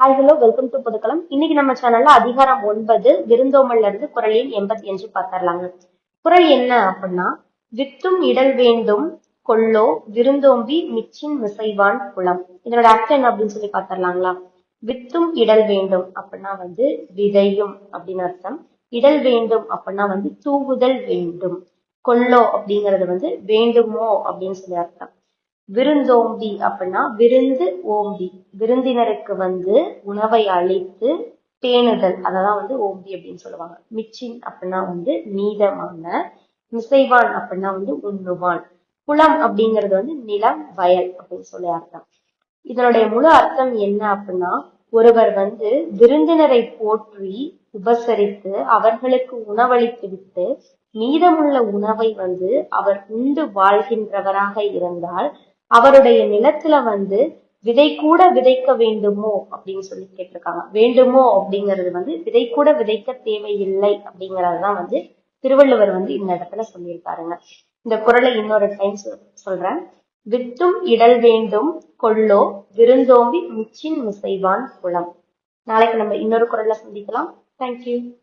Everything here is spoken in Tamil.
Hi hello welcome to Puthukalam இன்னைக்கு நம்ம சேனல்ல அதிகாரம் ஒன்பது விருந்தோமல்ல இருந்து குரல் எண் எண்பத்தி அஞ்சு பார்த்துடலாங்க. குரல் என்ன அப்படின்னா வித்தும் இடல் வேண்டும் கொள்ளோ விருந்தோம்பி மிச்சின் மிசைவான் குளம். இதனோட அர்த்தம் என்ன அப்படின்னு சொல்லி பார்த்துடலாங்களா? வித்தும் இடல் வேண்டும் அப்படின்னா வந்து விதையும் அப்படின்னு அர்த்தம். இடல் வேண்டும் அப்படின்னா வந்து தூவுதல் வேண்டும். கொள்ளோ அப்படிங்கிறது வந்து வேண்டுமோ அப்படின்னு சொல்லி அர்த்தம். விருந்தோம்பி அப்படின்னா விருந்து ஓம்பி. விருந்தினருக்கு வந்து உணவை அளித்து பேணுதல். அததான் வந்து ஓம்பி அப்படின்னு சொல்லுவாங்க. மிச்சின் அப்படின்னா வந்து மீதமான மிசைவான் அப்படின்னா வந்து உண்ணுவான். குளம் அப்படிங்கிறது வந்து நிலம் வயல் அப்படின்னு சொல்லி அர்த்தம். இதனுடைய முழு அர்த்தம் என்ன அப்படின்னா ஒருவர் வந்து விருந்தினரை போற்றி உபசரித்து அவர்களுக்கு உணவளித்து விட்டு மீதமுள்ள உணவை வந்து அவர் உண்டு வாழ்கின்றவராக இருந்தால் அவருடைய நிலத்துல வந்து விதை கூட விதைக்க வேண்டுமோ அப்படின்னு சொல்லி கேட்டிருக்காங்க. வேண்டுமோ அப்படிங்கிறது வந்து விதை கூட விதைக்க தேவையில்லை அப்படிங்கறதுதான் வந்து திருவள்ளுவர் வந்து இந்த இடத்துல சொல்லியிருக்காருங்க. இந்த குரலை இன்னொரு டைம் சொல்றேன். வித்தும் இடல் வேண்டும் கொள்ளோ விருந்தோம்பி முச்சின் முசைவான் குளம். நாளைக்கு நம்ம இன்னொரு குரல்ல சந்திக்கலாம். தேங்க்யூ